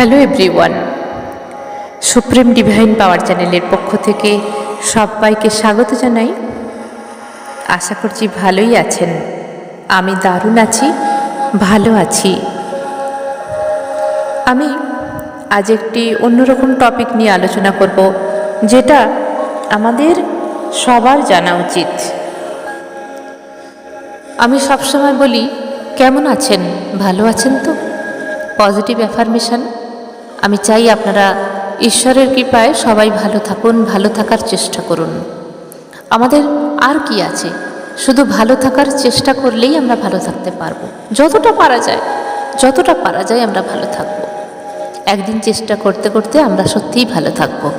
Hello everyone supreme divine power চ্যানেলের পক্ষ থেকে সবাইকে স্বাগত জানাই। আশা করছি ভালোই আছেন। আমি দারুণ আছি, ভালো আছি। আমি আজ একটি অন্যরকম টপিক নিয়ে আলোচনা করব, যেটা আমাদের সবার জানা উচিত। আমি সবসময় বলি, কেমন আছেন? ভালো আছেন তো? পজিটিভ অ্যাফার্মেশন আমি চাই আপনারা ঈশ্বরের কৃপায় সবাই ভালো থাকুন, ভালো থাকার চেষ্টা করুন। আমাদের আর কি আছে? শুধু ভালো থাকার চেষ্টা করলেই আমরা ভালো থাকতে পারব। যতটা পারা যায়, যতটা পারা যায় আমরা ভালো থাকব। একদিন চেষ্টা করতে করতে আমরা সত্যিই ভালো থাকব।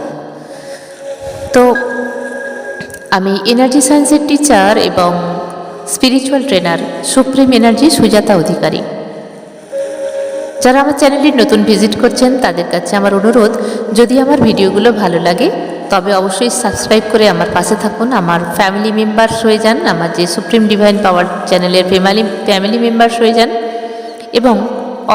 তো, আমি এনার্জি সায়েন্সের টিচার এবং spiritual trainer supreme energy Sujata Adhikari. যারা আমার চ্যানেলটি নতুন ভিজিট করছেন, তাদের কাছে আমার অনুরোধ, যদি আমার ভিডিওগুলো ভালো লাগে, তবে অবশ্যই সাবস্ক্রাইব করে আমার পাশে থাকুন। আমার ফ্যামিলি মেম্বার্স হয়ে যান, আমার যে সুপ্রিম ডিভাইন পাওয়ার চ্যানেলের ফ্যামিলি ফ্যামিলি মেম্বার্স হয়ে যান এবং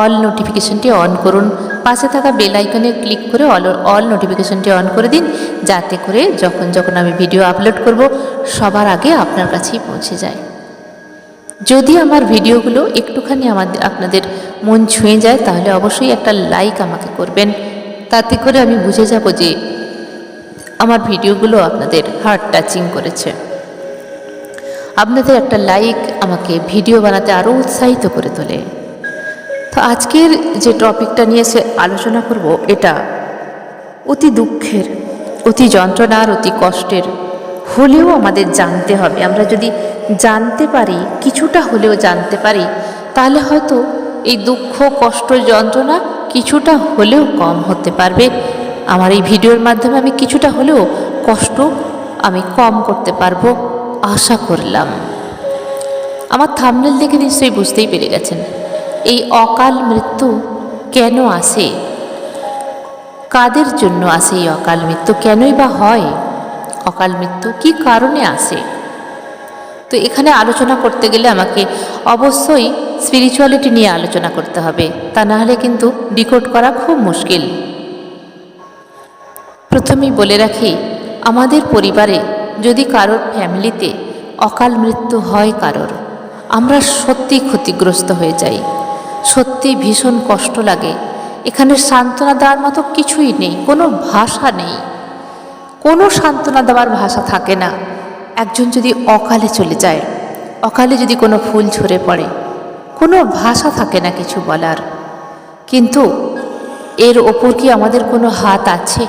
অল নোটিফিকেশনটি অন করুন। পাশে থাকা বেল আইকনে ক্লিক করে অল অল নোটিফিকেশনটি অন করে দিন, যাতে করে যখন যখন আমি ভিডিও আপলোড করব, সবার আগে আপনার কাছেই পৌঁছে যায়। যদি আমার ভিডিওগুলো একটুখানি আমাদের, আপনাদের মন ছুঁয়ে যায়, তাহলে অবশ্যই একটা লাইক আমাকে করবেন। তাতে করে আমি বুঝে যাব যে আমার ভিডিওগুলো আপনাদের হার্ট টাচিং করেছে। আপনাদের একটা লাইক আমাকে ভিডিও বানাতে আরও উৎসাহিত করে তোলে। তো আজকের যে টপিকটা নিয়ে সে আলোচনা করব, এটা অতি দুঃখের, অতি যন্ত্রণার, অতি কষ্টের হলেও আমাদের জানতে হবে। আমরা যদি জানতে পারি, কিছুটা হলেও জানতে পারি, তাহলে হয়তো এই দুঃখ, কষ্ট, যন্ত্রণা কিছুটা হলেও কম হতে পারবে। আমার এই ভিডিওর মাধ্যমে আমি কিছুটা হলেও কষ্ট আমি কম করতে পারব, আশা করলাম। আমার থামনেল দেখে নিশ্চয়ই বুঝতেই পেরে গেছেন। এই অকাল মৃত্যু কেন আসে? কাদের জন্য আসে এই অকাল মৃত্যু? কেনই বা হয়? অকাল মৃত্যু কি কারণে আসে তো এখানে আলোচনা করতে গেলে আমাকে অবশ্যই স্পিরিচুয়ালিটি নিয়ে আলোচনা করতে হবে। তা না হলে কিন্তু ডিকোড করা খুব মুশকিল। প্রথমেই বলে রাখি, আমাদের পরিবারে যদি কারোর ফ্যামিলিতে অকাল মৃত্যু হয় কারোর, আমরা সত্যি ক্ষতিগ্রস্ত হয়ে যাই। সত্যি ভীষণ কষ্ট লাগে। এখানে সান্ত্বনা দেওয়ার মতো কিছুই নেই, কোনো ভাষা নেই। কোনো সান্ত্বনা দেওয়ার ভাষা থাকে না। একজন যদি অকালে চলে যায়, অকালে যদি কোনো ফুল ঝরে পড়ে, কোনো ভাষা থাকে না কিছু বলার। কিন্তু এর ওপর কি আমাদের কোনো হাত আছে?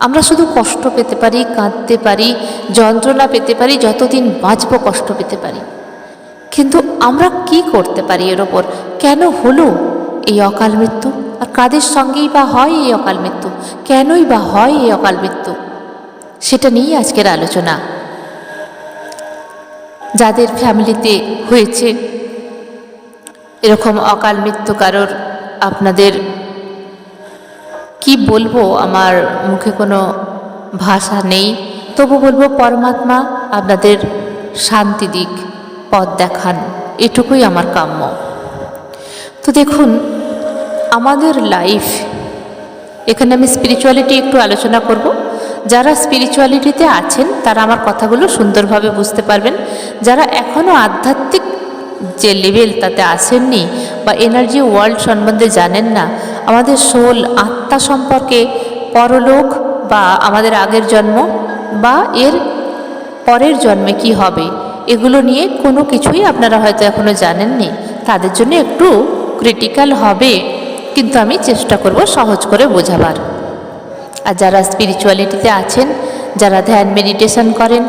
আমরা শুধু কষ্ট পেতে পারি, কাঁদতে পারি, যন্ত্রণা পেতে পারি, যতদিন বাঁচব কষ্ট পেতে পারি। কিন্তু আমরা কি করতে পারি এর ওপর? কেন হলো এই অকাল মৃত্যু? আর কাদের সঙ্গেই বা হয় এই অকাল মৃত্যু? কেনই বা হয় এই অকাল মৃত্যু? সেটা নিয়েই আজকের আলোচনা। যাদের ফ্যামিলিতে হয়েছে এরকম অকাল মৃত্যু কারোর, আপনাদের কি বলব? আমার মুখে কোনো ভাষা নেই। তবু বলব পরমাত্মা আপনাদের শান্তি দিক, পথ দেখান। এটুকুই আমার কাম্য। তো দেখুন আমাদের লাইফ এখানে আমি স্পিরিচুয়ালিটি একটু আলোচনা করব। যারা স্পিরিচুয়ালিটিতে আছেন, তারা আমার কথাগুলো সুন্দরভাবে বুঝতে পারবেন। যারা এখনও আধ্যাত্মিক যে লেভেল তাতে আসেননি বা এনার্জি ওয়ার্ল্ড সম্বন্ধে জানেন না, আমাদের সোল আত্মা সম্পর্কে পরলোক বা আমাদের আগের জন্ম বা এর পরের জন্মে কি হবে, এগুলো নিয়ে কোনো কিছুই আপনারা হয়তো এখনও জানেননি। তাদের জন্য একটু ক্রিটিক্যাল হবে। কিন্তু আমি চেষ্টা করব সহজ করে বোঝাবার। আর যারা স্পিরিচুয়ালিটিতে আছেন, যারা ধ্যান মেডিটেশন করেন,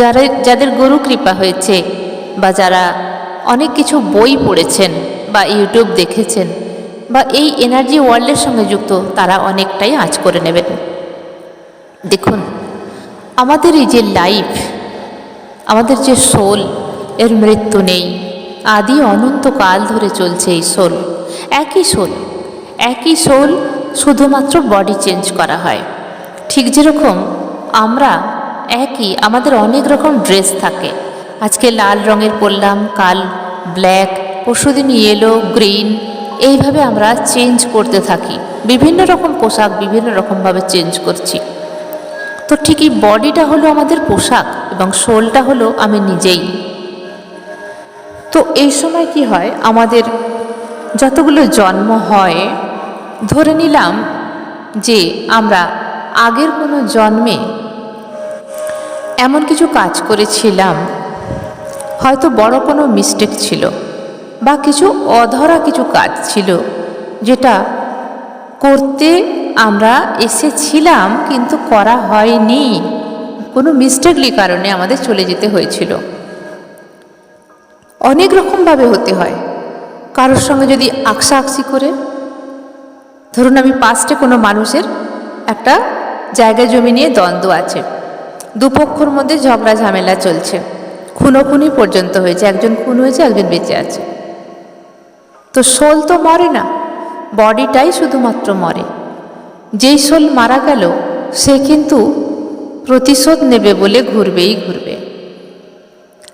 যারা, যাদের গুরু কৃপা হয়েছে বা যারা অনেক কিছু বই পড়েছেন বা ইউটিউব দেখেছেন বা এই এনার্জি ওয়ার্ল্ডের সঙ্গে যুক্ত, তারা অনেকটাই আঁচ করে নেবেন। দেখুন, আমাদের এই যে লাইফ আমাদের যে সোল এর মৃত্যু নেই। আদি অনন্তকাল ধরে চলছে এই সোল একই সোল একই সোল শুধুমাত্র বডি চেঞ্জ করা হয়। ঠিক যেরকম আমরা একই আমাদের অনেক রকম ড্রেস থাকে। আজকে লাল রঙের পরলাম, কাল ব্ল্যাক পরশুদিন ইয়েলো গ্রিন এইভাবে আমরা চেঞ্জ করতে থাকি। বিভিন্ন রকম পোশাক, বিভিন্ন রকমভাবে চেঞ্জ করছি। তো ঠিকই বডিটা হলো আমাদের পোশাক এবং সোলটা হলো আমি নিজেই। তো এই সময় কি হয়, আমাদের যতগুলো জন্ম হয় ধরে নিলাম যে আমরা আগের কোনো জন্মে এমন কিছু কাজ করেছিলাম, হয়তো বড় কোনো মিস্টেক ছিল বা কিছু অধরা কিছু কাজ ছিল যেটা করতে আমরা এসেছিলাম কিন্তু করা হয়নি। কোনো মিস্টেকলি কারণে আমাদের চলে যেতে হয়েছিল। অনেক রকমভাবে হতে হয়। কারোর সঙ্গে যদি আকসা আকসি করে ধরুন আমি পাঁচটে কোনো মানুষের একটা জায়গা জমি নিয়ে দ্বন্দ্ব আছে। দুপক্ষর মধ্যে ঝগড়া ঝামেলা চলছে। খুনোখুনি পর্যন্ত হয়েছে। একজন খুন হয়েছে, একজন বেঁচে আছে। তো শোল তো মরে না। বডিটাই শুধুমাত্র মরে। যেই শোল মারা গেল, সে কিন্তু প্রতিশোধ নেবে বলে ঘুরবেই ঘুরবে।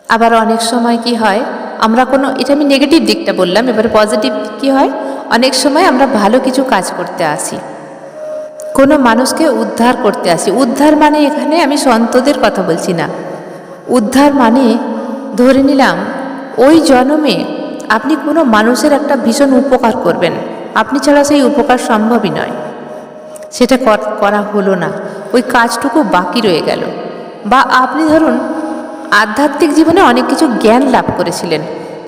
আবার অনেক সময় কি হয়, আমরা কোনো, এটা আমি নেগেটিভ দিকটা বললাম, এবারে পজিটিভ কি হয়? অনেক সময় আমরা ভালো কিছু কাজ করতে আসি। কোনো মানুষকে উদ্ধার করতে আসি। উদ্ধার মানে এখানে আমি সন্তদের কথা বলছি না। উদ্ধার মানে ধরে নিলাম, ওই জন্মে আপনি কোনো মানুষের একটা ভীষণ উপকার করবেন। আপনি ছাড়া সেই উপকার সম্ভবই নয়। সেটা কর- হলো না। ওই কাজটুকু বাকি রয়ে গেল। বা আপনি ধরুন, আধ্যাত্মিক জীবনে অনেক কিছু জ্ঞান লাভ করেছিলেন।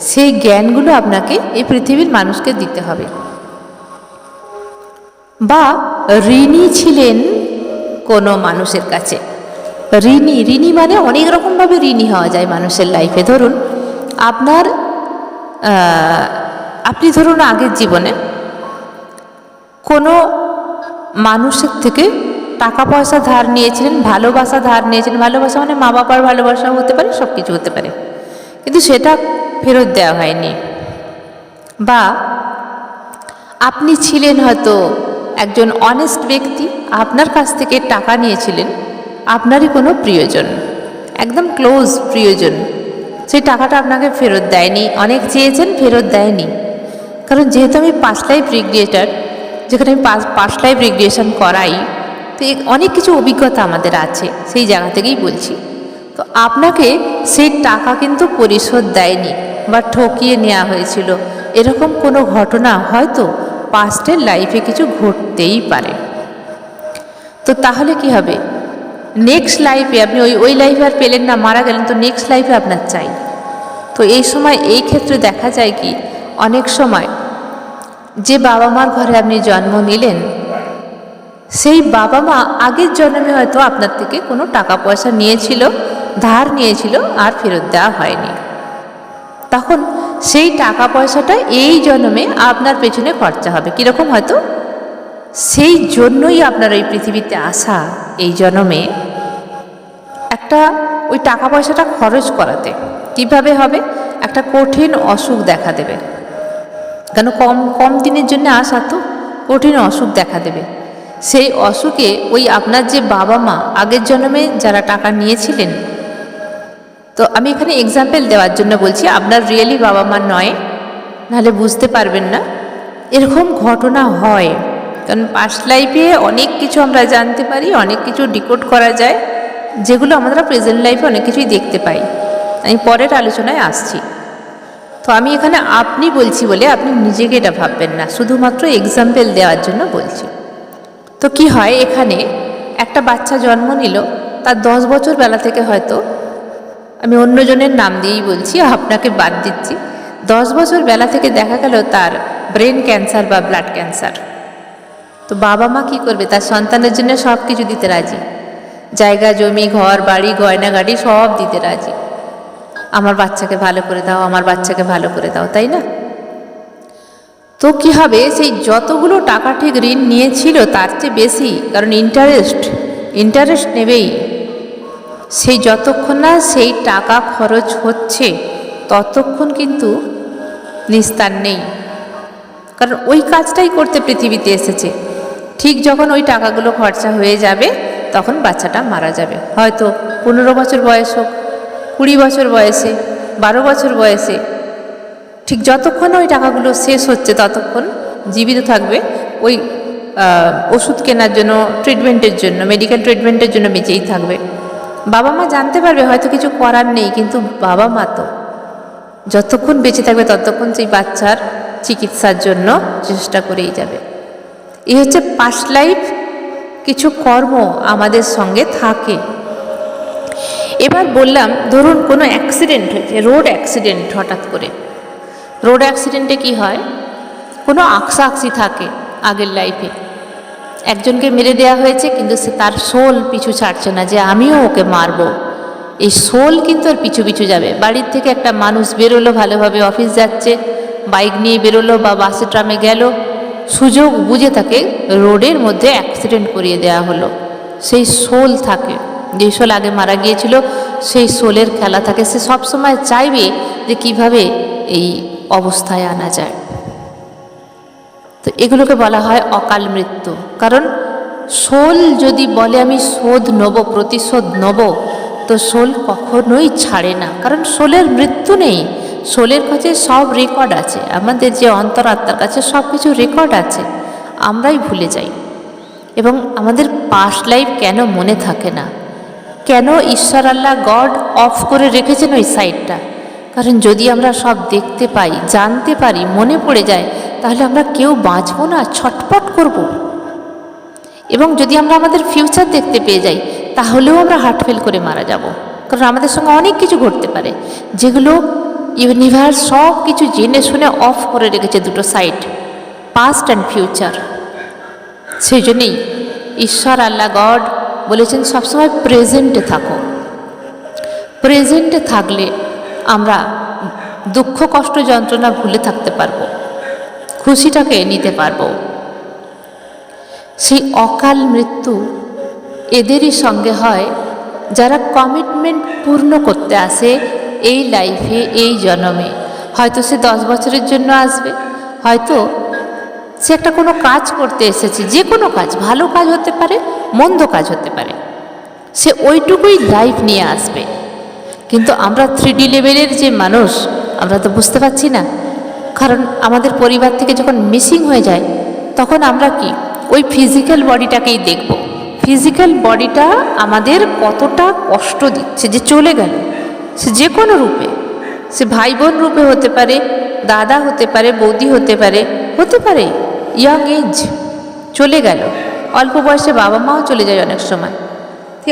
সেই জ্ঞানগুলো আপনাকে এই পৃথিবীর মানুষকে দিতে হবে। বা ঋণী ছিলেন কোনো মানুষের কাছে। ঋণী ঋণী মানে অনেক রকমভাবে ঋণী হওয়া যায় মানুষের লাইফে ধরুন, আপনার আপনি ধরুন আগের জীবনে কোনো মানুষের থেকে টাকা পয়সা ধার নিয়েছিলেন, ভালোবাসা ধার নিয়েছিলেন। ভালোবাসা মানে মা বাবার ভালোবাসাও হতে পারে সব কিছু হতে পারে। কিন্তু সেটা ফেরত দেওয়া হয়নি। বা আপনি ছিলেন হয়তো একজন অনেস্ট ব্যক্তি, আপনার কাছ থেকে টাকা নিয়েছিলেন, আপনারই কোনো প্রিয়জন, একদম ক্লোজ প্রিয়জন, সেই টাকাটা আপনাকে ফেরত দেয়নি, অনেক চেয়েছেন, ফেরত দেয়নি। কারণ যেহেতু আমি পাঁচ লাইফ রিগ্রিয়েটার যেখানে আমি পাঁচ পাঁচ লাইফ রিগ্রিয়েশন করাই, তো অনেক কিছু অভিজ্ঞতা আমাদের আছে, সেই জায়গা থেকেই বলছি। তো আপনাকে সেই টাকা কিন্তু পরিশোধ দেয়নি বা ঠকিয়ে নেওয়া হয়েছিল। এরকম কোনো ঘটনা হয়তো পাস্টের লাইফে কিছু ঘটতেই পারে। তো তাহলে কি হবে? নেক্সট লাইফে আপনি ওই ওই লাইফে আর পেলেন না, মারা গেলেন, তো নেক্সট লাইফে আপনার চাই। তো এই সময়, এই ক্ষেত্রে দেখা যায় কি, অনেক সময় যে বাবা মার ঘরে আপনি জন্ম নিলেন, সেই বাবা মা আগের জন্মে হয়তো আপনার থেকে কোনো টাকা পয়সা নিয়েছিল ধার নিয়েছিল আর ফেরত দেওয়া হয়নি। তখন সেই টাকা পয়সাটা এই জন্মে আপনার পেছনে খরচা হবে। কীরকম হয়তো সেই জন্যই আপনার ওই পৃথিবীতে আসা এই জন্মে একটা ওই টাকা পয়সাটা খরচ করাতে। কীভাবে হবে? একটা কঠিন অসুখ দেখা দেবে। কেন কম কম দিনের জন্য আসা তো, কঠিন অসুখ দেখা দেবে। সেই অসুখে ওই আপনার যে বাবা মা আগের জন্মে যারা টাকা নিয়েছিলেন তো আমি এখানে এক্সাম্পল দেওয়ার জন্য বলছি, আপনার রিয়েলি বাবা মা নয়, নাহলে বুঝতে পারবেন না। এরকম ঘটনা হয়, কারণ পাস্ট লাইফে অনেক কিছু আমরা জানতে পারি, অনেক কিছু ডিকোড করা যায়, যেগুলো আমরা প্রেজেন্ট লাইফে অনেক কিছুই দেখতে পাই। আমি পরের আলোচনায় আসছি। তো আমি এখানে আপনি বলছি বলে আপনি নিজেকে এটা ভাববেন না, শুধুমাত্র এক্সাম্পল দেওয়ার জন্য বলছি। তো কি হয় এখানে, একটা বাচ্চা জন্ম নিল, তার দশ বছর বেলা থেকে হয়তো আমি অন্যজনের নাম দিয়েই বলছি, আপনাকে বাদ দিচ্ছি। দশ বছর বেলা থেকে দেখা গেল তার ব্রেন ক্যান্সার বা ব্লাড ক্যান্সার। তো বাবা মা কি করবে? তার সন্তানের জন্য সব কিছু দিতে রাজি। জায়গা, জমি, ঘর, বাড়ি গয়না গাড়ি সব দিতে রাজি। আমার বাচ্চাকে ভালো করে দাও, আমার বাচ্চাকে ভালো করে দাও, তাই না? তো কি হবে? সেই যতগুলো টাকা ঠিক ঋণ নিয়েছিল তার চেয়ে বেশি, কারণ ইন্টারেস্ট ইন্টারেস্ট নেবেই। সেই যতক্ষণ না সেই টাকা খরচ হচ্ছে, ততক্ষণ কিন্তু নিস্তার নেই। কারণ ওই কাজটাই করতে পৃথিবীতে এসেছে। ঠিক যখন ওই টাকাগুলো খরচা হয়ে যাবে, তখন বাচ্চাটা মারা যাবে। হয়তো পনেরো বছর বয়স হোক, কুড়ি বছর বয়সে, বারো বছর বয়সে। ঠিক যতক্ষণ ওই টাকাগুলো শেষ হচ্ছে, ততক্ষণ জীবিত থাকবে ওই ওষুধ কেনার জন্য ট্রিটমেন্টের জন্য মেডিকেল ট্রিটমেন্টের জন্য বেঁচেই থাকবে। বাবা মা জানতে পারবে, হয়তো কিছু করার নেই, কিন্তু বাবা মা তো। যতক্ষণ বেঁচে থাকবে, ততক্ষণ সেই বাচ্চার চিকিৎসার জন্য চেষ্টা করেই যাবে। এই হচ্ছে পাস্ট লাইফ কিছু কর্ম আমাদের সঙ্গে থাকে। এবার বললাম, ধরুন কোনো অ্যাক্সিডেন্ট হয়েছে রোড অ্যাক্সিডেন্ট হঠাৎ করে। রোড অ্যাক্সিডেন্টে কি হয়? কোনো আকসা আকসি থাকে আগের লাইফে একজনকে মেরে দেওয়া হয়েছে, কিন্তু সে তার সোল পিছু ছাড়ছে না যে আমিও ওকে মারবো। এই সোল কিন্তু আর পিছু পিছু যাবে। বাড়ির থেকে একটা মানুষ বেরোলো, ভালোভাবে অফিস যাচ্ছে, বাইক নিয়ে বেরোলো বা বাসে ট্রামে গেল। সুযোগ বুঝে তাকে রোডের মধ্যে অ্যাক্সিডেন্ট করিয়ে দেওয়া হলো। সেই সোল থাকে, যে সোল আগে মারা গিয়েছিল, সেই সোলের খেলা থাকে। সে সবসময় চাইবে যে কীভাবে এই অবস্থায় আনা যায়। তো এগুলোকে বলা হয় অকাল মৃত্যু। কারণ সোল যদি বলে আমি শোধ নেব, প্রতিশোধ নেব, তো সোল কখনোই ছাড়ে না। কারণ সোলের মৃত্যু নেই। সোলের কাছে সব রেকর্ড আছে। আমাদের যে অন্তরাত্মার কাছে সব কিছু রেকর্ড আছে। আমরাই ভুলে যাই। এবং আমাদের পাস্ট লাইফ কেন মনে থাকে না? কেন ঈশ্বর আল্লাহ গড অফ করে রেখেছেন ওই সাইডটা কারণ যদি আমরা সব দেখতে পাই, জানতে পারি, মনে পড়ে যায়, তাহলে আমরা কেউ বাঁচবো না, ছটপট করব। এবং যদি আমরা আমাদের ফিউচার দেখতে পেয়ে যাই, তাহলেও আমরা হার্ট ফেল করে মারা যাব। কারণ আমাদের সঙ্গে অনেক কিছু ঘটতে পারে, যেগুলো ইউনিভার্স সব কিছু জেনে শুনে অফ করে রেখেছে দুটো সাইড পাস্ট অ্যান্ড ফিউচার সেই জন্যেই ঈশ্বর, আল্লাহ, গড বলেছেন সবসময় প্রেজেন্টে থাকো। প্রেজেন্টে থাকলে আমরা দুঃখ, কষ্ট, যন্ত্রণা ভুলে থাকতে পারব। খুশিটাকে নিতে পারব। সেই অকাল মৃত্যু এদেরই সঙ্গে হয় যারা কমিটমেন্ট পূর্ণ করতে আসে এই লাইফে এই জন্মে। হয়তো সে দশ বছরের জন্য আসবে, হয়তো সে একটা কোনো কাজ করতে এসেছে, যে কোনো কাজ, ভালো কাজ হতে পারে, মন্দ কাজ হতে পারে। সে ওইটুকুই লাইফ নিয়ে আসবে। কিন্তু আমরা থ্রি লেভেলের যে মানুষ, আমরা তো বুঝতে পারছি না। কারণ আমাদের পরিবার থেকে যখন মিসিং হয়ে যায়, তখন আমরা কি? ওই ফিজিক্যাল বডিটাকেই দেখব। ফিজিক্যাল বডিটা আমাদের কতটা কষ্ট দিচ্ছে যে চলে গেল। সে যে কোনো রূপে। সে ভাই বোন রূপে হতে পারে, দাদা হতে পারে, বৌদি হতে পারে হতে পারে। ইয়াং এজ চলে গেল। অল্প বয়সে বাবা মাও চলে যায় অনেক সময়।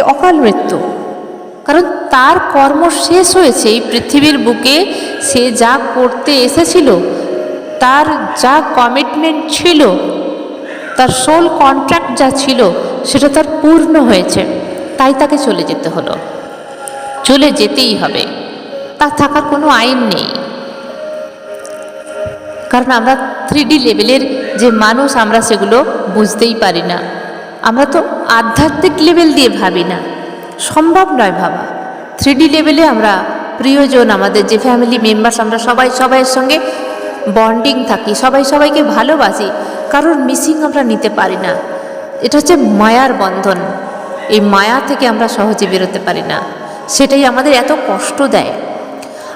অকাল মৃত্যু। কারণ তার কর্ম শেষ হয়েছে, এই পৃথিবীর বুকে সে যা করতে এসেছিল, তার যা কমিটমেন্ট ছিল, তার সোল কন্ট্রাক্ট যা ছিল, সেটা তার পূর্ণ হয়েছে। তাই তাকে চলে যেতে হলো। চলে যেতেই হবে। তার থাকার কোনো আইন নেই। কারণ আমরা থ্রি ডি লেভেলের যে মানুষ, আমরা সেগুলো বুঝতেই পারি না। আমরা তো আধ্যাত্মিক লেভেল দিয়ে ভাবি না। সম্ভব নয় ভাবা। থ্রি ডি লেভেলে আমরা প্রিয়জন, আমাদের যে ফ্যামিলি মেম্বার্স আমরা সবাই সবাইয়ের সঙ্গে বন্ডিং থাকি, সবাই সবাইকে ভালোবাসি, কারোর মিসিং আমরা নিতে পারি না। এটা হচ্ছে মায়ার বন্ধন। এই মায়া থেকে আমরা সহজে বেরোতে পারি না। সেটাই আমাদের এত কষ্ট দেয়।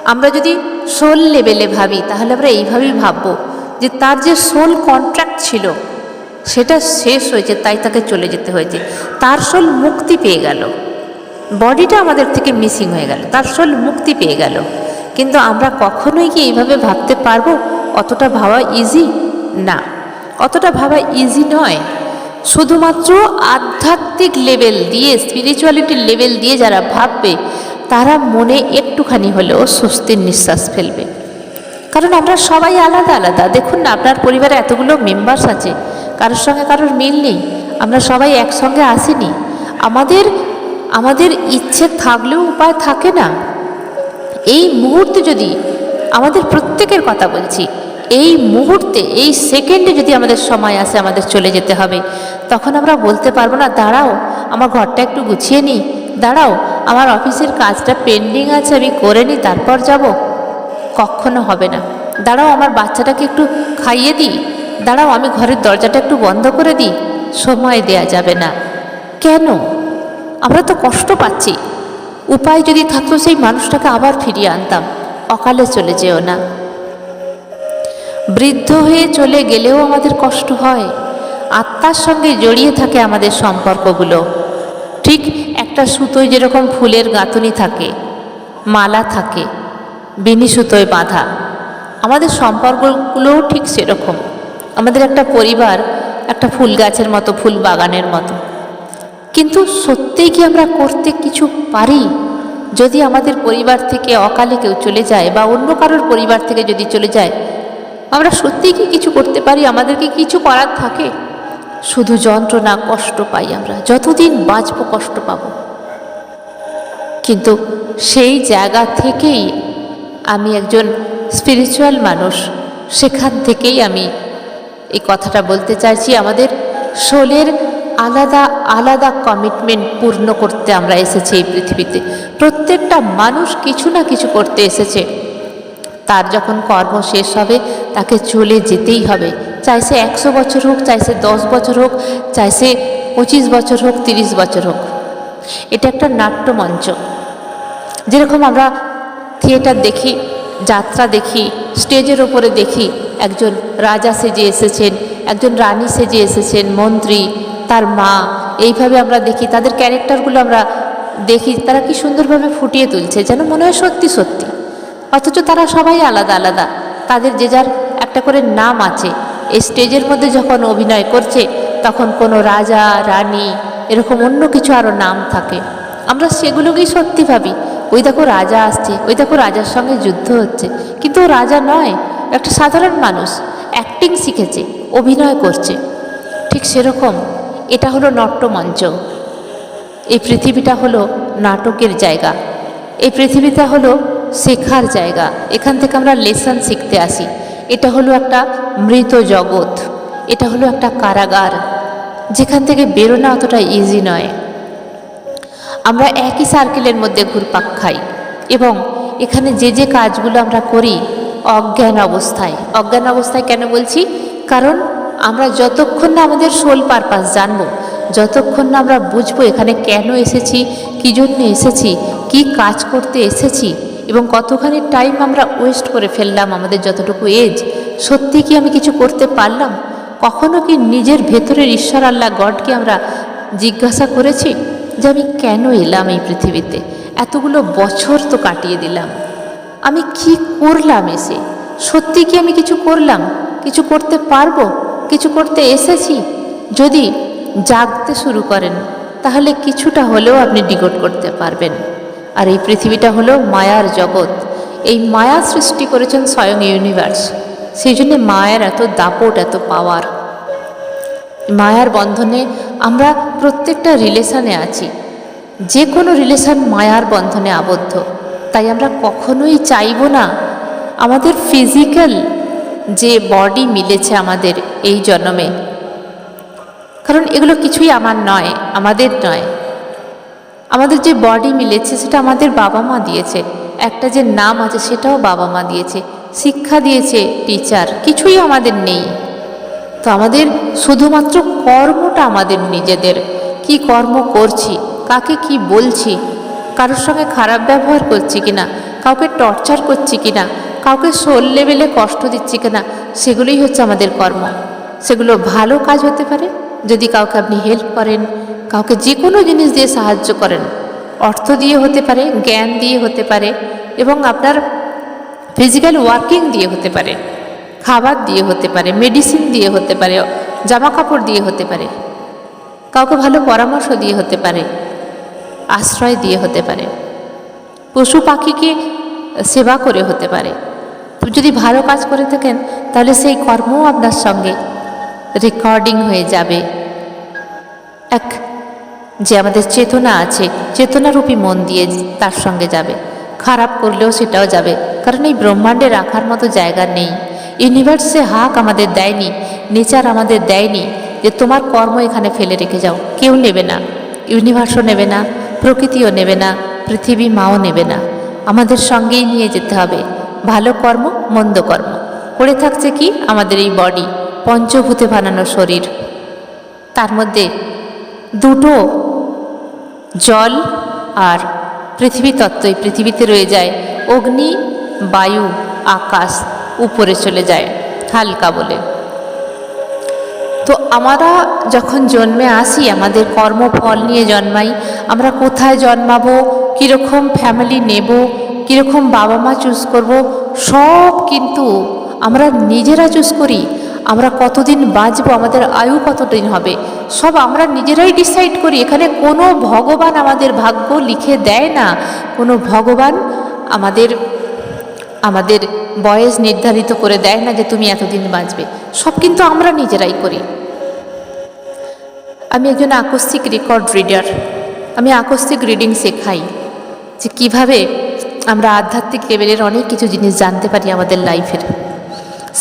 আমরা যদি সোল লেভেলে ভাবি, তাহলে আমরা এইভাবেই ভাববো যে তার যে সোল কন্ট্রাক্ট ছিল, সেটা শেষ হয়েছে, তাই তাকে চলে যেতে হয়েছে। তার সোল মুক্তি পেয়ে গেল। বডিটা আমাদের থেকে মিসিং হয়ে গেল, তার সোল মুক্তি পেয়ে গেল। কিন্তু আমরা কখনোই কি এইভাবে ভাবতে পারব, অতটা ভাবা ইজি না, অতটা ভাবা ইজি নয়। শুধুমাত্র আধ্যাত্মিক লেভেল দিয়ে স্পিরিচুয়ালিটির লেভেল দিয়ে যারা ভাববে, তারা মনে একটুখানি হলেও স্বস্তির নিঃশ্বাস ফেলবে। কারণ আমরা সবাই আলাদা আলাদা। দেখুন না, আপনার পরিবারে এতগুলো মেম্বার্স আছে, কারোর সঙ্গে কারোর মিল নেই। আমরা সবাই একসঙ্গে আসিনি। আমাদের আমাদের ইচ্ছে থাকলেও উপায় থাকে না। এই মুহূর্তে যদি আমাদের প্রত্যেকের কথা বলছি, এই মুহূর্তে, এই সেকেন্ডে যদি আমাদের সময় আসে আমাদের চলে যেতে হবে, তখন আমরা বলতে পারব না, দাঁড়াও, আমার ঘরটা একটু গুছিয়ে নিই, দাঁড়াও, আমার অফিসের কাজটা পেন্ডিং আছে, আমি করে নিই, তারপর যাব। কখনো হবে না। দাঁড়াও, আমার বাচ্চাটাকে একটু খাইয়ে দিই, দাঁড়াও, আমি ঘরের দরজাটা একটু বন্ধ করে দিই। সময় দেয়া যাবে না। কেন? আমরা তো কষ্ট পাচ্ছি। উপায় যদি থাকতো সেই মানুষটাকে আবার ফিরিয়ে আনতাম। অকালে চলে যেও না। বৃদ্ধ হয়ে চলে গেলেও আমাদের কষ্ট হয়। আত্মার সঙ্গে জড়িয়ে থাকে আমাদের সম্পর্কগুলো। ঠিক একটা সুতোয় যেরকম ফুলের গাঁথনি থাকে, মালা থাকে, বিনি সুতোয় বাঁধা। আমাদের সম্পর্কগুলোও ঠিক সেরকম। আমাদের একটা পরিবার, একটা ফুল গাছের মতো, ফুল বাগানের মতো। কিন্তু সত্যিই কি আমরা করতে কিছু পারি? যদি আমাদের পরিবার থেকে অকালে কেউ চলে যায় বা অন্য কারোর পরিবার থেকে যদি চলে যায়, আমরা সত্যিই কি কিছু করতে পারি? আমাদেরকে কিছু করার থাকে? শুধু যন্ত্রণা, কষ্ট পাই আমরা। যতদিন বাঁচবো, কষ্ট পাবো। কিন্তু সেই জায়গা থেকেই আমি একজন স্পিরিচুয়াল মানুষ। সেখান থেকেই আমি এই কথাটা বলতে চাইছি। আমাদের সোলের আলাদা আলাদা কমিটমেন্ট পূর্ণ করতে আমরা এসেছি এই পৃথিবীতে। প্রত্যেকটা মানুষ কিছু না কিছু করতে এসেছে। তার যখন কর্ম শেষ হবে, তাকে চলে যেতেই হবে। চাইছে একশো বছর হোক, চাইছে দশ বছর হোক, চাইছে পঁচিশ বছর হোক, তিরিশ বছর হোক। এটা একটা নাট্যমঞ্চ। যেরকম আমরা থিয়েটার দেখি, যাত্রা দেখি, স্টেজের ওপরে দেখি, একজন রাজা সেজে এসেছেন, একজন রানী সেজে এসেছেন, মন্ত্রী তার মা। এইভাবে আমরা দেখি, তাদের ক্যারেক্টারগুলো আমরা দেখি, তারা কি সুন্দরভাবে ফুটিয়ে তুলছে, যেন মনে হয় সত্যি সত্যি। অথচ তারা সবাই আলাদা আলাদা। তাদের যে যার একটা করে নাম আছে, এই স্টেজের মধ্যে যখন অভিনয় করছে, তখন কোনো রাজা, রানী, এরকম অন্য কিছু আরও নাম থাকে। আমরা সেগুলোকেই সত্যি ভাবি। ওই দেখো রাজা আসছে, ওই দেখো রাজার সঙ্গে যুদ্ধ হচ্ছে। কিন্তু রাজা নয়, একটা সাধারণ মানুষ। অ্যাক্টিং শিখেছে, অভিনয় করছে। ঠিক সেরকম এটা হলো নট্যমঞ্চ। এই পৃথিবীটা হলো নাটকের জায়গা। এই পৃথিবীটা হলো শেখার জায়গা। এখান থেকে আমরা লেসন শিখতে আসি। এটা হলো একটা মৃত জগৎ। এটা হলো একটা কারাগার। যেখান থেকে বেরোনো অতটা ইজি নয়। আমরা একই সার্কেলের মধ্যে ঘুরপাক খাই এবং এখানে যে যে কাজগুলো আমরা করি, অজ্ঞান অবস্থায়। অজ্ঞান অবস্থায় কেন বলছি? কারণ আমরা যতক্ষণ না আমাদের সোল পারপাস জানব, যতক্ষণ না আমরা বুঝব এখানে কেন এসেছি, কী জন্য এসেছি, কি কাজ করতে এসেছি এবং কতখানি টাইম আমরা ওয়েস্ট করে ফেললাম আমাদের যতটুকু এজ, সত্যি কি আমি কিছু করতে পারলাম? কখনো কি নিজের ভেতরের ঈশ্বর আল্লাহ গডকে আমরা জিজ্ঞাসা করেছি যে আমি কেন এলাম এই পৃথিবীতে? এতগুলো বছর তো কাটিয়ে দিলাম। আমি কি করলাম এসে? সত্যি কি আমি কিছু করলাম? কিছু করতে পারব? কিছু করতে এসেছি? যদি জাগতে শুরু করেন, তাহলে কিছুটা হলেও আপনি ডিগোড করতে পারবেন। আর এই পৃথিবীটা হলো মায়ার জগৎ। এই মায়া সৃষ্টি করেছেন স্বয়ং ইউনিভার্স। সেই জন্যে মায়ের এত দাপট, এত পাওয়ার। মায়ার বন্ধনে আমরা প্রত্যেকটা রিলেশনে আছি। যে কোনো রিলেশন মায়ার বন্ধনে আবদ্ধ। তাই আমরা কখনোই চাইব না আমাদের ফিজিক্যাল যে বডি মিলেছে আমাদের এই জন্মে। কারণ এগুলো কিছুই আমার নয়, আমাদের নয়। আমাদের যে বডি মিলেছে সেটা আমাদের বাবা মা দিয়েছে। একটা যে নাম আছে সেটাও বাবা মা দিয়েছে। শিক্ষা দিয়েছে টিচার কিছুই আমাদের নেই। তো আমাদের শুধুমাত্র কর্মটা আমাদের নিজেদের। কি কর্ম করছি, কাকে কি বলছি, কারোর সঙ্গে খারাপ ব্যবহার করছি কিনা, কাউকে টর্চার করছি কিনা কাউকে সোল লেভেলে কষ্ট দিচ্ছি কিনা সেগুলোই হচ্ছে আমাদের কর্ম সেগুলো ভালো কাজ হতে পারে যদি কাউকে আপনি হেল্প করেন কাউকে যে কোনো জিনিস দিয়ে সাহায্য করেন অর্থ দিয়ে হতে পারে জ্ঞান দিয়ে হতে পারে এবং আপনার ফিজিক্যাল ওয়ার্কিং দিয়ে হতে পারে খাবার দিয়ে হতে পারে মেডিসিন দিয়ে হতে পারে জামা কাপড় দিয়ে হতে পারে কাউকে ভালো পরামর্শ দিয়ে হতে পারে আশ্রয় দিয়ে হতে পারে পশু পাখিকে সেবা করে হতে পারে যদি ভালো কাজ করে থাকেন, তাহলে সেই কর্মও আপনার সঙ্গে রেকর্ডিং হয়ে যাবে। এক, যে আমাদের চেতনা আছে, চেতনারূপী মন দিয়ে তার সঙ্গে যাবে। খারাপ করলেও সেটাও যাবে, কারণ এই ব্রহ্মাণ্ডে রাখার মতো জায়গা নেই। ইউনিভার্সে হাক আমাদের দেয়নি, নেচার আমাদের দেয়নি, যে তোমার কর্ম এখানে ফেলে রেখে যাও। কেউ নেবে না, ইউনিভার্সও নেবে না, প্রকৃতিও নেবে না, পৃথিবী মাও নেবে না। আমাদের সঙ্গেই নিয়ে যেতে হবে। ভালো কর্ম, মন্দ কর্ম। পড়ে থাকছে কি? আমাদের এই বডি পঞ্চভূতে বানানো শরীর। তার মধ্যে দুটো জল আর পৃথিবী তত্ত্ব এই পৃথিবীতে রয়ে যায়। অগ্নি, বায়ু, আকাশ উপরে চলে যায়। হালকা বলে। তো আমরা যখন জন্মে আসি, আমাদের কর্মফল নিয়ে জন্মাই। আমরা কোথায় জন্মাবো? কীরকম ফ্যামিলি নেব? কীরকম বাবা মা চুজ করব, সব কিন্তু আমরা নিজেরা চুজ করি। আমরা কতদিন বাঁচবো, আমাদের আয়ু কতদিন হবে? সব আমরা নিজেরাই ডিসাইড করি। এখানে কোনো ভগবান আমাদের ভাগ্য লিখে দেয় না। কোনো ভগবান আমাদের আমাদের বয়স নির্ধারিত করে দেয় না যে তুমি এতদিন বাঁচবে। সব কিন্তু আমরা নিজেরাই করি। আমি একজন আকস্মিক রেকর্ড রিডার আমি আকস্মিক রিডিং শেখাই যে কীভাবে আমরা আধ্যাত্মিক লেভেলের অনেক কিছু জিনিস জানতে পারি আমাদের লাইফের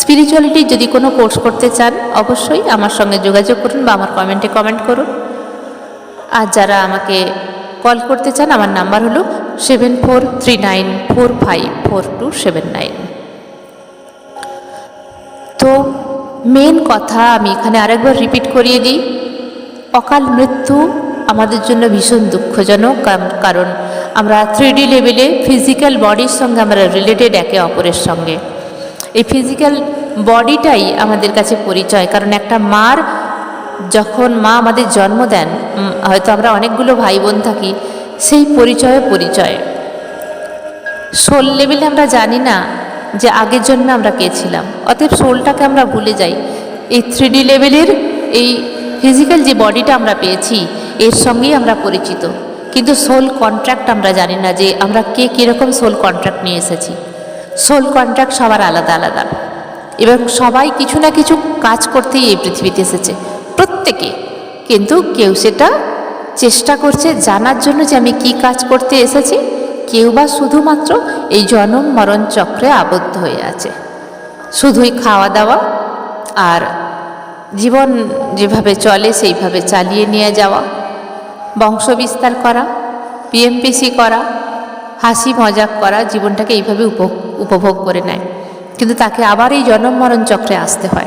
স্পিরিচুয়ালিটির যদি কোনো কোর্স করতে চান, অবশ্যই আমার সঙ্গে যোগাযোগ করুন বা আমার কমেন্টে কমেন্ট করুন। আর যারা আমাকে কল করতে চান, আমার নাম্বার হলো seven four three nine four five four two seven nine তো মেন কথা আমি এখানে আরেকবার রিপিট করিয়ে দিই। অকাল মৃত্যু আমাদের জন্য ভীষণ দুঃখজনক কারণ আমরা থ্রি লেভেলে ফিজিক্যাল বডির সঙ্গে আমরা রিলেটেড একে অপরের সঙ্গে। এই ফিজিক্যাল বডিটাই আমাদের কাছে পরিচয়, কারণ একটা মার যখন মা আমাদের জন্ম দেন হয়তো আমরা অনেকগুলো ভাই বোন থাকি, সেই পরিচয়ে পরিচয়। সোল লেভেলে আমরা জানি না যে আগের জন্মে আমরা কে ছিলাম, অতএব সোলটাকে আমরা ভুলে যাই। এই থ্রি লেভেলের এই ফিজিক্যাল যে বডিটা আমরা পেয়েছি, এর সঙ্গেই আমরা পরিচিত। কিন্তু সোল কন্ট্রাক্ট আমরা জানি না যে আমরা কে কীরকম সোল কন্ট্রাক্ট নিয়ে এসেছি। সোল কন্ট্রাক্ট সবার আলাদা আলাদা। এবং সবাই কিছু না কিছু কাজ করতেই এই পৃথিবীতে এসেছে, প্রত্যেকে। কিন্তু কেউ সেটা চেষ্টা করছে জানার জন্য যে আমি কি কাজ করতে এসেছি, কেউ বা শুধুমাত্র এই জনম মরণ চক্রে আবদ্ধ হয়ে আছে। শুধুই খাওয়া দাওয়া আর জীবন যেভাবে চলে, সেইভাবে চালিয়ে নিয়ে যাওয়া। বংশ বিস্তার করা, পিএমপিসি করা, হাসি মজাক করা, জীবনটাকে এইভাবে উপ- উপভোগ করে নেয়। কিন্তু তাকে আবার এই জনম মরণ চক্রে আসতে হয়।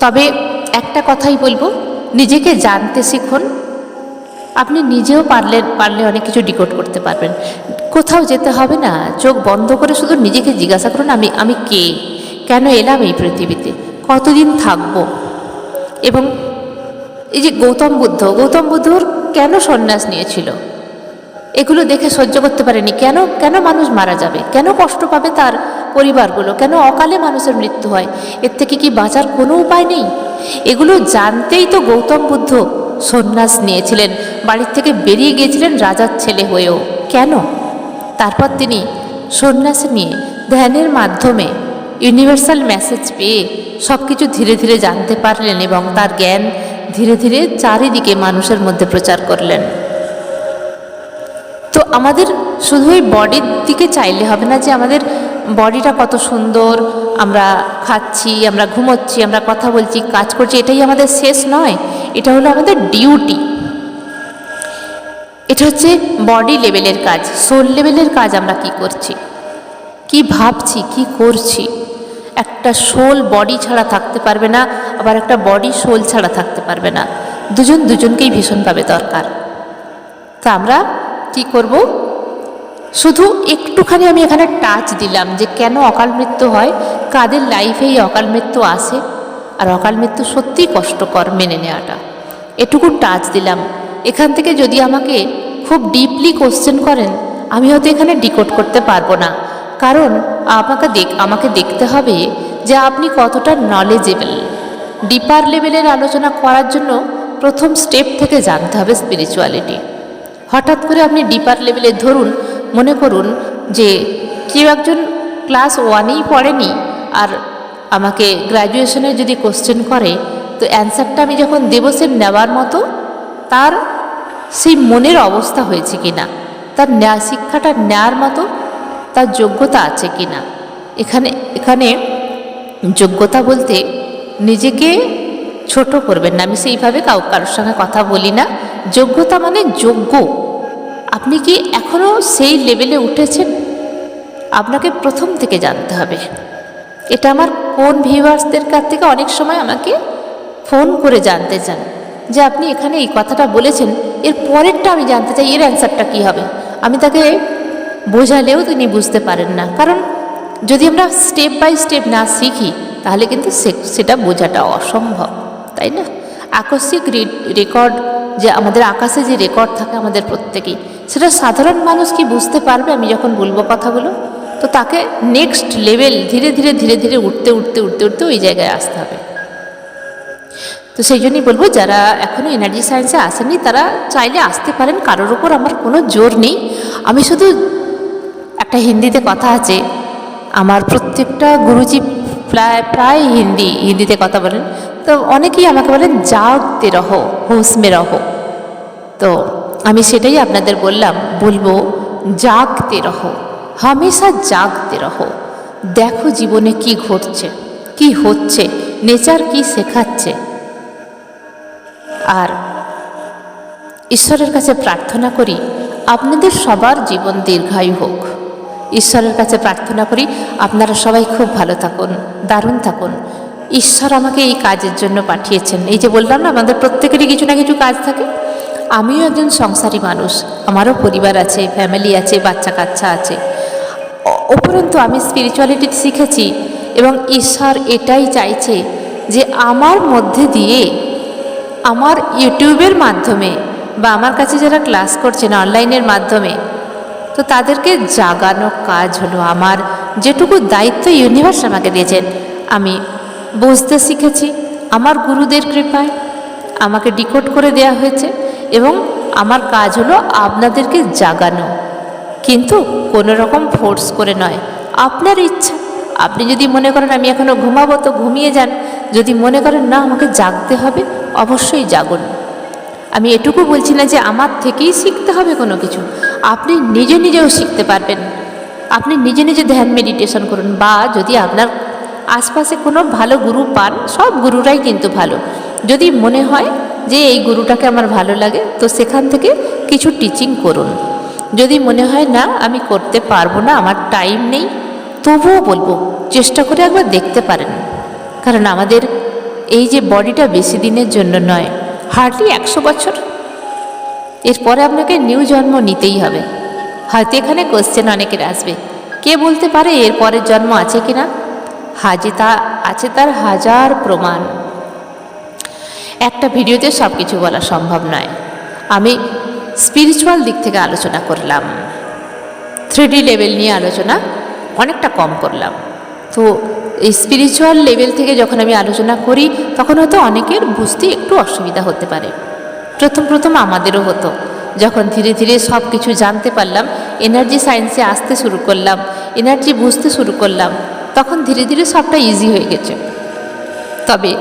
তবে একটা কথাই বলব, নিজেকে জানতে শিখুন। আপনি নিজেও পারলে পারলে অনেক কিছু ডিকোড করতে পারবেন। কোথাও যেতে হবে না, চোখ বন্ধ করে শুধু নিজেকে জিজ্ঞাসা করুন, আমি আমি কে? কেন এলাম এই পৃথিবীতে? কতদিন থাকব? এবং এই যে গৌতম বুদ্ধ, গৌতম বুদ্ধর কেন সন্ন্যাস নিয়েছিল? এগুলো দেখে সহ্য করতে পারেনি। কেন কেন মানুষ মারা যাবে? কেন কষ্ট পাবে তার পরিবারগুলো? কেন অকালে মানুষের মৃত্যু হয়? এর থেকে কি বাঁচার কোনো উপায় নেই? এগুলো জানতেই তো গৌতম বুদ্ধ সন্ন্যাস নিয়েছিলেন, বাড়ির থেকে বেরিয়ে গিয়েছিলেন রাজার ছেলে হয়েও। কেন? তারপর তিনি সন্ন্যাস নিয়ে ধ্যানের মাধ্যমে ইউনিভার্সাল মেসেজ পেয়ে সব কিছু ধীরে ধীরে জানতে পারলেন এবং তার জ্ঞান ধীরে ধীরে চারিদিকে মানুষের মধ্যে প্রচার করলেন। তো আমাদের শুধু ওই বডির দিকে চাইলে হবে না যে আমাদের বডিটা কত সুন্দর, আমরা খাচ্ছি, আমরা ঘুমোচ্ছি, আমরা কথা বলছি, কাজ করছি, এটাই আমাদের শেষ নয়, এটা হলো আমাদের ডিউটি। এটা হচ্ছে বডি লেভেলের কাজ, সোল লেভেলের কাজ আমরা কি করছি? কি ভাবছি, কি করছি? একটা সোল বডি ছাড়া থাকতে পারবে না, আবার একটা বডি সোল ছাড়া থাকতে পারবে না। দুজন দুজনকেই ভীষণভাবে দরকার। তা আমরা কি করব? শুধু একটুখানি আমি এখানে টাচ দিলাম যে কেন অকাল মৃত্যু হয়, কাদের লাইফে এই অকাল মৃত্যু আসে আর অকাল মৃত্যু সত্যিই কষ্টকর মেনে নেওয়াটা। এটুকু টাচ দিলাম। এখান থেকে যদি আমাকে খুব ডিপলি কোশ্চেন করেন, আমি হয়তো এখানে ডিকোড করতে পারব না। কারণ আমাকে দেখ, আমাকে দেখতে হবে যে আপনি কতটা নলেজেবল ডিপার লেভেলের আলোচনা করার জন্য প্রথম স্টেপ থেকে জানতে হবে স্পিরিচুয়ালিটি হঠাৎ করে আপনি ডিপার লেভেলে ধরুন, মনে করুন যে কেউ একজন ক্লাস ওয়ানেই পড়েনি আর আমাকে গ্র্যাজুয়েশনে যদি কোশ্চেন করে, তো অ্যান্সারটা আমি যখন দেবো সে নেওয়ার মতো, তার সেই মনের অবস্থা হয়েছে কি না তার শিক্ষাটা নেওয়ার মতো তার যোগ্যতা আছে কি না এখানে এখানে যোগ্যতা বলতে নিজেকে ছোট করবেন না। আমি সেইভাবে কাউ, কারোর সঙ্গে কথা বলি না। যোগ্যতা মানে যোগ্য। আপনি কি এখনও সেই লেভেলে উঠেছেন? আপনাকে প্রথম থেকে জানতে হবে। এটা আমার কোন ভিউয়ার্সদের কাছ থেকে অনেক সময় আমাকে ফোন করে জানতে চান যে আপনি এখানে এই কথাটা বলেছেন, এর পরেরটা আমি জানতে চাই, এর অ্যান্সারটা কী হবে? আমি তাকে বোঝালেও তিনি বুঝতে পারেন না। কারণ যদি আমরা স্টেপ বাই স্টেপ না শিখি, তাহলে কিন্তু সেটা বোঝাটা অসম্ভব, তাই না? আকস্মিক রেকর্ড যে আমাদের আকাশে যে রেকর্ড থাকে আমাদের প্রত্যেকেই, সেটা সাধারণ মানুষ কি বুঝতে পারবে? আমি যখন বলব কথাগুলো, তো তাকে নেক্সট লেভেল ধীরে ধীরে ধীরে ধীরে উঠতে উঠতে উঠতে উঠতে ওই জায়গায় আসতে হবে। তো সেই জন্যই বলব, যারা এখনও এনার্জি সায়েন্সে আসেননি, তারা চাইলে আসতে পারেন। কারোর ওপর আমার কোনো জোর নেই। আমি শুধু একটা হিন্দিতে কথা আছে। আমার প্রত্যেকটা গুরুজি প্রায় প্রায় হিন্দি, হিন্দিতে কথা বলেন। তো অনেকেই আমাকে বলেন, জাগতে রহো হোস মে রহো। তো আমি সেটাই আপনাদের বললাম, বলব, জাগতে রহো, হামেশা জাগতে রহো। দেখো জীবনে কি ঘটছে, কি হচ্ছে, নেচার কি শেখাচ্ছে। আর ঈশ্বরের কাছে প্রার্থনা করি, আপনাদের সবার জীবন দীর্ঘায়ু হোক। ঈশ্বরের কাছে প্রার্থনা করি, আপনারা সবাই খুব ভালো থাকুন, দারুণ থাকুন। ঈশ্বর আমাকে এই কাজের জন্য পাঠিয়েছেন। এই যে বললাম না, আমাদের প্রত্যেকেরই কিছু না কিছু কাজ থাকে। আমিও একজন সংসারী মানুষ, আমারও পরিবার আছে ফ্যামিলি আছে বাচ্চা কাচ্চা আছে উপরন্তু আমি স্পিরিচুয়ালিটি শিখেছি এবং ঈশ্বর এটাই চাইছে যে আমার মধ্যে দিয়ে আমার ইউটিউবের মাধ্যমে বা আমার কাছে যারা ক্লাস করছেন অনলাইনের মাধ্যমে তো তাদেরকে জাগানো কাজ হলো আমার। যেটুকু দায়িত্ব ইউনিভার্স আমাকে দিয়েছেন। আমি বুঝতে শিখেছি আমার গুরুদের কৃপায়। আমাকে ডিকোড করে দেয়া হয়েছে এবং আমার কাজ হলো আপনাদেরকে জাগানো। কিন্তু কোনো রকম ফোর্স করে নয়। আপনার ইচ্ছা। আপনি যদি মনে করেন আমি এখনও ঘুমাবো তো ঘুমিয়ে যান। যদি মনে করেন না আমাকে জাগতে হবে, অবশ্যই জাগুন। আমি এটুকু বলছি না যে আমার থেকেই শিখতে হবে কোনো কিছু। আপনি নিজে নিজেও শিখতে পারবেন। আপনি নিজে নিজে ধ্যান মেডিটেশন করুন বা যদি আপনার আশপাশে কোনো ভালো গুরু পান, সব গুরুরাই কিন্তু ভালো। যদি মনে হয় যে এই গুরুটাকে আমার ভালো লাগে, তো সেখান থেকে কিছু টিচিং করুন। যদি মনে হয় না, আমি করতে পারব না, আমার টাইম নেই, তবুও বলব, চেষ্টা করে একবার দেখতে পারেন। কারণ আমাদের এই যে বডিটা বেশি দিনের জন্য নয় হার্ডলি একশো বছর। এরপরে আপনাকে নিউ জন্ম নিতেই হবে। হয়তো এখানে কোশ্চেন অনেকের আসবে। কে বলতে পারে এর পরের জন্ম আছে কি না হাজে তা, আছে তার হাজার প্রমাণ। একটা ভিডিওতে সব কিছু বলা সম্ভব নয়। আমি স্পিরিচুয়াল দিক থেকে আলোচনা করলাম। থ্রি লেভেল নিয়ে আলোচনা অনেকটা কম করলাম। তো এই স্পিরিচুয়াল লেভেল থেকে যখন আমি আলোচনা করি, তখন হয়তো অনেকের বুঝতে একটু অসুবিধা হতে পারে। প্রথম প্রথম আমাদেরও হতো। যখন ধীরে ধীরে সব কিছু জানতে পারলাম এনার্জি সায়েন্সে আসতে শুরু করলাম এনার্জি বুঝতে শুরু করলাম, তখন ধীরে ধীরে সবটা ইজি হয়ে গেছে। তবে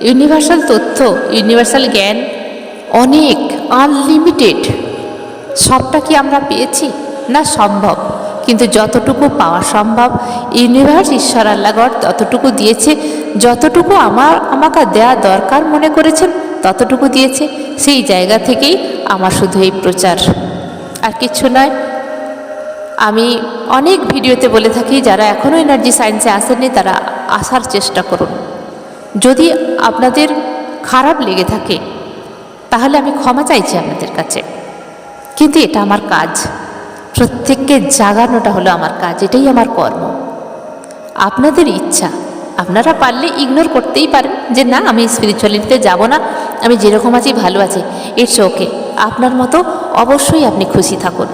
ইউনিভার্সাল তথ্য ইউনিভার্সাল জ্ঞান, অনেক আনলিমিটেড সবটা কি আমরা পেয়েছি? না সম্ভব। কিন্তু যতটুকু পাওয়া সম্ভব ইউনিভার্স ঈশ্বর আল্লাগড় ততটুকু দিয়েছে। যতটুকু আমার, আমাকে দেয়া দরকার মনে করেছেন, ততটুকু দিয়েছে। সেই জায়গা থেকেই আমার শুধু এই প্রচার। আর কিছু নয়, আমি অনেক ভিডিওতে বলে থাকি, যারা এখনও এনার্জি সায়েন্সে আসেননি, তারা আসার চেষ্টা করুন। যদি আপনাদের খারাপ লেগে থাকে, তাহলে আমি ক্ষমা চাইছি আপনাদের কাছে। কিন্তু এটা আমার কাজ। প্রত্যেককে জাগানোটা হলো আমার কাজ, এটাই আমার কর্ম। আপনাদের ইচ্ছা, আপনারা পারলে ইগনোর করতেই পারেন যে না, আমি স্পিরিচুয়ালিটিতে যাব না, আমি যেরকম আছি ভালো আছি ইটস ওকে আপনার মতো অবশ্যই আপনি খুশি থাকুন।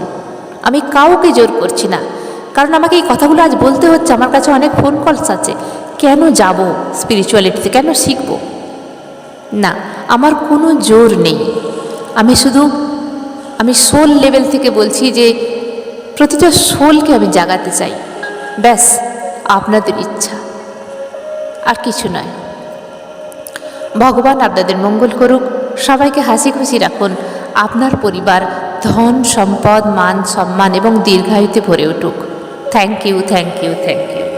আমি কাউকে জোর করছি না, কারণ আমাকে এই কথাগুলো আজ বলতে হচ্ছে, আমার কাছে অনেক ফোন কলস আছে। কেন যাব স্পিরিচুয়ালিটিতে কেন শিখব? না, আমার কোনো জোর নেই। আমি শুধু, আমি সোল লেভেল থেকে বলছি যে প্রতিটা শোলকে আমি জাগাতে চাই। ব্যাস, আপনাদের ইচ্ছা। আর কিছু নয়। ভগবান আপনাদের মঙ্গল করুক। সবাইকে হাসি খুশি রাখুন। আপনার পরিবার ধন, সম্পদ, মান, সম্মান এবং দীর্ঘায়ুতে ভরে উঠুক। Thank you thank you thank you